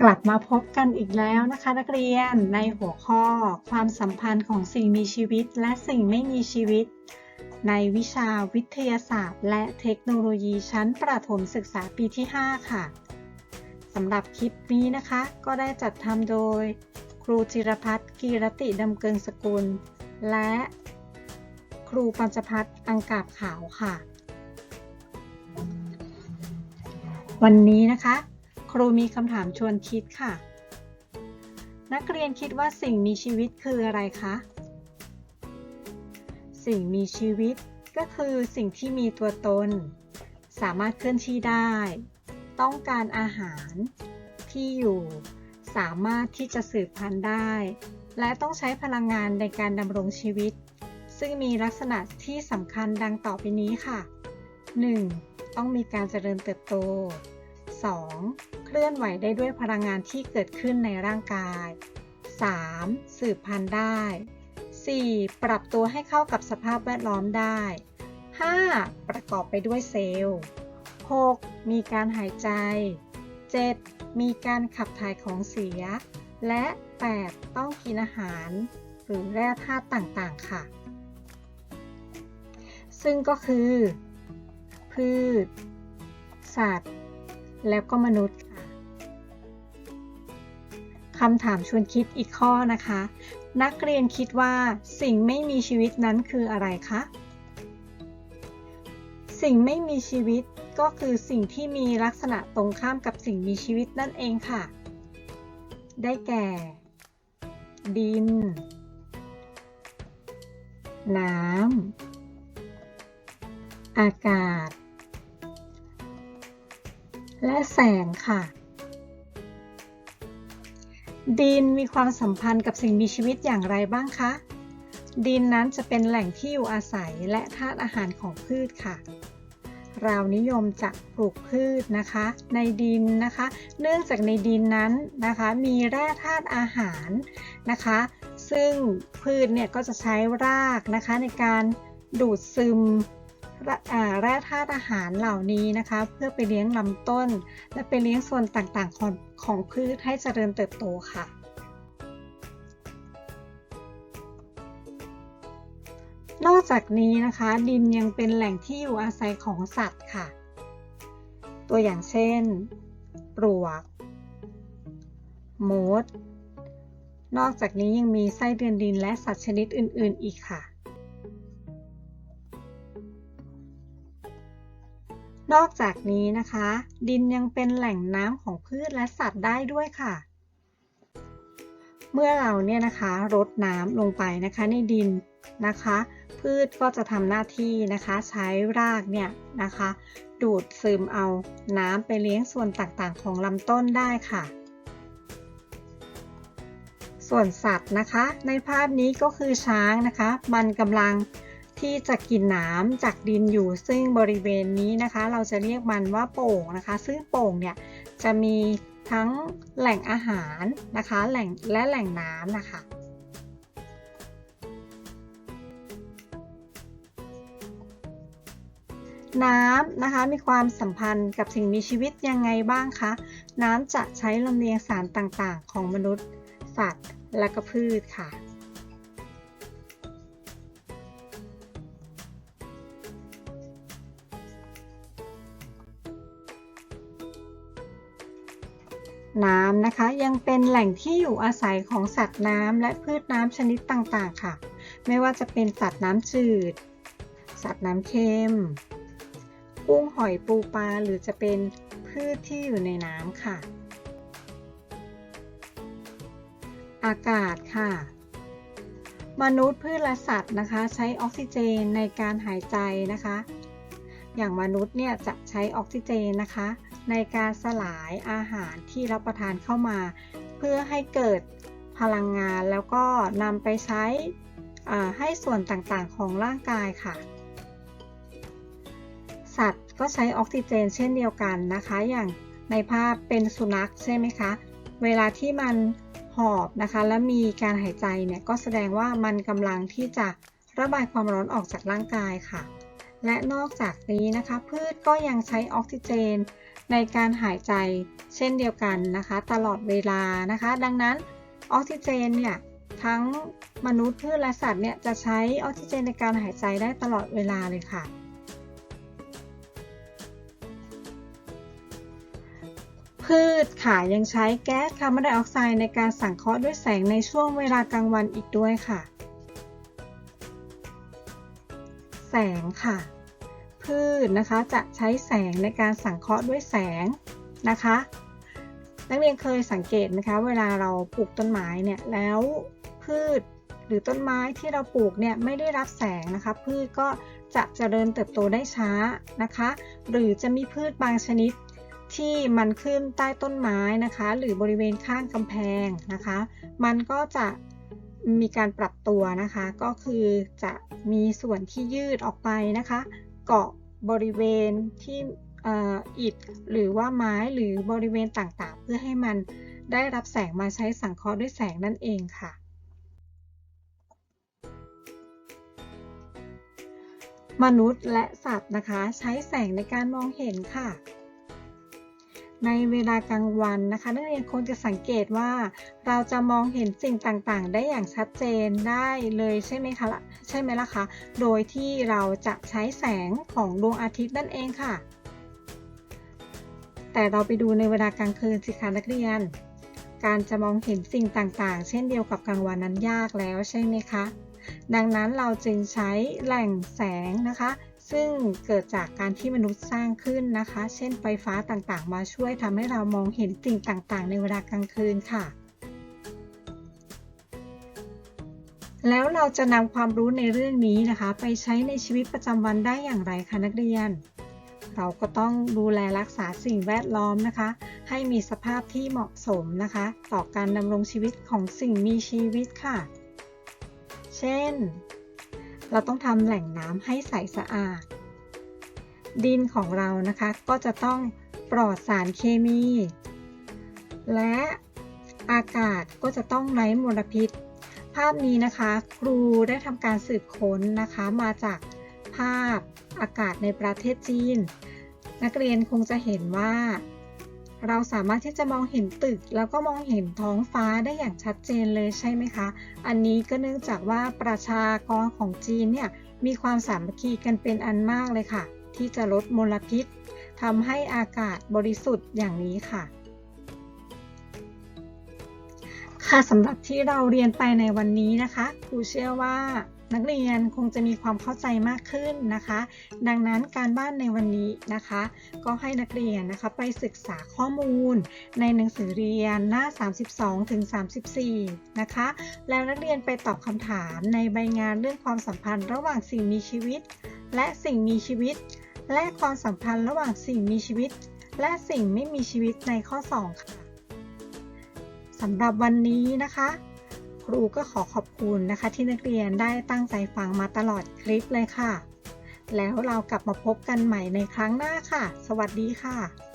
กลับมาพบกันอีกแล้วนะคะ นักเรียนในหัวข้อความสัมพันธ์ของสิ่งมีชีวิตและสิ่งไม่มีชีวิต ในวิชาวิทยาศาสตร์ และเทคโนโลยีชั้นประถมศึกษาปีที่ 5 ค่ะสำหรับคลิปนี้นะคะ ก็ได้จัดทำโดย ครูจิรพัฒน์กีรติดำเกิงสกุล และครูปัญจพัฒน์อังกาบขาวค่ะ วันนี้นะคะ ครูมีคำถามชวนคิดค่ะ นักเรียนคิดว่าสิ่งมีชีวิตคืออะไรคะ สิ่งมีชีวิตก็คือสิ่งที่มีตัวตน สามารถเคลื่อนที่ได้ ต้องการอาหารที่อยู่ สามารถที่จะสืบพันธุ์ได้ และต้องใช้พลังงานในการดำรงชีวิต ซึ่งมีลักษณะที่สำคัญดังต่อไปนี้ค่ะ 1. ต้องมีการเจริญเติบโต 2. เคลื่อนไหวได้ด้วยพลังงานที่เกิดขึ้นในร่างกาย 3. สืบพันธุ์ได้ 4. ปรับตัวให้เข้ากับสภาพแวดล้อมได้ 5. ประกอบไปด้วยเซลล์ 6. มีการหายใจ 7. มีการขับถ่ายของเสีย และ 8. ต้องกินอาหาร หรือแร่ธาตุต่างๆ ค่ะ ซึ่งก็คือ พืช สัตว์ แล้วก็มนุษย์ค่ะ คำถามชวนคิดอีกข้อนะคะ นักเรียนคิดว่าสิ่งไม่มีชีวิตนั้นคืออะไรคะ สิ่งไม่มีชีวิตก็คือสิ่งที่มีลักษณะตรงข้ามกับสิ่งมีชีวิตนั่นเองค่ะ ได้แก่ ดิน น้ำ อากาศ และแสงค่ะ ดินมีความสัมพันธ์กับสิ่งมีชีวิตอย่างไรบ้างคะ ดินนั้นจะเป็นแหล่งที่อยู่อาศัยและธาตุอาหารของพืชค่ะ เรานิยมจะปลูกพืชนะคะ ในดินนะคะ เนื่องจากในดินนั้นนะคะ มีแร่ธาตุอาหารนะคะ ซึ่งพืชเนี่ยก็จะใช้รากนะคะในการดูดซึม แร่ธาตุอาหารเหล่านี้นะคะ เพื่อไปเลี้ยงลำต้น และไปเลี้ยงส่วนต่างๆของของพืชให้เจริญเติบโตค่ะ นอกจากนี้นะคะ ดินยังเป็นแหล่งที่อยู่อาศัยของสัตว์ค่ะ ตัวอย่างเช่น ปลวกมด นอกจากนี้ยังมีไส้เดือนดินและสัตว์ชนิดอื่น ๆ อีกค่ะ นอกจากนี้นะคะ ดินยังเป็นแหล่งน้ำของพืชและสัตว์ได้ด้วยค่ะ เมื่อเราเนี่ยนะคะรดน้ำลงไปนะคะในดินนะคะ พืชก็จะทำหน้าที่นะคะใช้รากเนี่ยนะคะ ดูดซึมเอาน้ำไปเลี้ยงส่วนต่างๆ ของลำต้นได้ค่ะ ส่วนสัตว์นะคะ ในภาพนี้ก็คือช้างนะคะ มันกำลัง ที่จะกินน้ำจากดินอยู่ ซึ่งบริเวณนี้นะคะ เราจะเรียกมันว่าโป่งนะคะ ซึ่งโป่งเนี่ยจะมีทั้งแหล่งอาหารนะคะแหล่งและแหล่งน้ำนะคะน้ำนะคะมีความสัมพันธ์กับสิ่งมีชีวิตยังไงบ้างคะ น้ำจะใช้ลำเลียงสารต่างๆ ของมนุษย์ สัตว์ และก็พืชค่ะ น้ำนะคะ ยังเป็นแหล่งที่อยู่อาศัยของสัตว์น้ำและพืชน้ำชนิดต่างๆ ค่ะ ไม่ว่าจะเป็นสัตว์น้ำจืด สัตว์น้ำเค็มกุ้งหอยปูปลาหรือจะเป็นพืชที่อยู่ในน้ำค่ะ อากาศค่ะ มนุษย์พืชและสัตว์นะคะ ใช้ออกซิเจนในการหายใจนะคะ อย่างมนุษย์เนี่ยจะใช้ออกซิเจนนะคะ ในการสลายอาหารที่รับประทานเข้ามา เพื่อให้เกิดพลังงานแล้วก็นำไปใช้ให้ส่วนต่างๆของร่างกายค่ะ สัตว์ก็ใช้ออกซิเจนเช่นเดียวกันนะคะ อย่างในภาพเป็นสุนัขใช่ไหมคะ เวลาที่มันหอบนะคะ และมีการหายใจเนี่ยก็แสดงว่ามันกำลังที่จะระบายความร้อนออกจากร่างกายค่ะ และนอกจากนี้นะคะ พืชก็ยังใช้ออกซิเจน ในการหายใจเช่นเดียวกันนะคะ ตลอดเวลานะคะ ดังนั้นออกซิเจนเนี่ยทั้งมนุษย์พืชและสัตว์เนี่ยจะใช้ออกซิเจนในการหายใจได้ตลอดเวลาเลยค่ะ พืชค่ะยังใช้แก๊สคาร์บอนไดออกไซด์ในการสังเคราะห์ด้วยแสงในช่วงเวลากลางวันอีกด้วยค่ะ แสงค่ะ พืชนะคะ จะใช้แสงในการสังเคราะห์ด้วยแสงนะคะ นักเรียนเคยสังเกตไหมคะ เวลาเราปลูกต้นไม้เนี่ยแล้วพืชหรือต้นไม้ที่เราปลูกเนี่ยไม่ได้รับแสงนะคะ พืชก็จะเจริญเติบโตได้ช้านะคะ หรือจะมีพืชบางชนิดที่มันขึ้นใต้ต้นไม้นะคะ หรือบริเวณข้างกำแพงนะคะ มันก็จะมีการปรับตัวนะคะ ก็คือจะมีส่วนที่ยืดออกไปนะคะ เกาะบริเวณที่อิฐหรือว่าไม้หรือบริเวณต่างๆ เพื่อให้มันได้รับแสงมาใช้สังเคราะห์ด้วยแสงนั่นเองค่ะ มนุษย์และสัตว์นะคะ ใช้แสงในการมองเห็นค่ะ ในเวลากลางวันนะคะ นักเรียนคงจะสังเกตว่า เราจะมองเห็นสิ่งต่างๆ ได้อย่างชัดเจนได้เลยใช่ไหมคะล่ะใช่ไหมล่ะคะ โดยที่เราจะใช้แสงของดวงอาทิตย์นั่นเองค่ะ แต่เราไปดูในเวลากลางคืนสิคะนักเรียน การจะมองเห็นสิ่งต่างๆ เช่นเดียวกับกลางวันนั้นยากแล้วใช่ไหมคะ ดังนั้นเราจึงใช้แหล่งแสงนะคะ ซึ่งเกิดจากการที่มนุษย์สร้างขึ้นนะคะ เช่นไฟฟ้าต่างๆ มาช่วยทำให้เรามองเห็นสิ่งต่างๆ ในเวลากลางคืนค่ะแล้วเราจะนำความรู้ในเรื่องนี้นะคะ ไปใช้ในชีวิตประจำวันได้อย่างไรคะนักเรียน เราก็ต้องดูแลรักษาสิ่งแวดล้อมนะคะ ให้มีสภาพที่เหมาะสมนะคะ ต่อการดำรงชีวิตของสิ่งมีชีวิตค่ะ เช่น เราต้องทำแหล่งน้ำให้ใสสะอาด ดินของเรานะคะก็จะต้องปลอดสารเคมี และอากาศก็จะต้องไร้มลพิษ ภาพนี้นะคะครูได้ทำการสืบค้นนะคะมาจากภาพอากาศในประเทศจีน นักเรียนคงจะเห็นว่า เราสามารถที่จะมองเห็นตึก แล้วก็มองเห็นท้องฟ้าได้อย่างชัดเจนเลยใช่ไหมคะ อันนี้ก็เนื่องจากว่าประชากรของจีนเนี่ยมีความสามัคคีกันเป็นอันมากเลยค่ะ ที่จะลดมลพิษทำให้อากาศบริสุทธิ์อย่างนี้ค่ะ ค่ะสำหรับที่เราเรียนไปในวันนี้นะคะครูเชื่อว่า นักเรียนคงจะมีความเข้าใจมากขึ้นนะคะ ดังนั้นการบ้านในวันนี้นะคะ ก็ให้นักเรียนนะคะไปศึกษาข้อมูล ในหนังสือเรียนหน้า 32ถึง34 นะคะ แล้วนักเรียนไปตอบคำถามในใบงานเรื่องความสัมพันธ์ระหว่างสิ่งมีชีวิต และสิ่งมีชีวิต และความสัมพันธ์ระหว่างสิ่งมีชีวิต และสิ่งไม่มีชีวิตในข้อ 2 ค่ะสำหรับวันนี้นะคะ ครูก็ขอขอบคุณนะคะ ที่นักเรียนได้ตั้งใจฟังมาตลอดคลิปเลยค่ะ แล้วเรากลับมาพบกันใหม่ในครั้งหน้าค่ะ สวัสดีค่ะ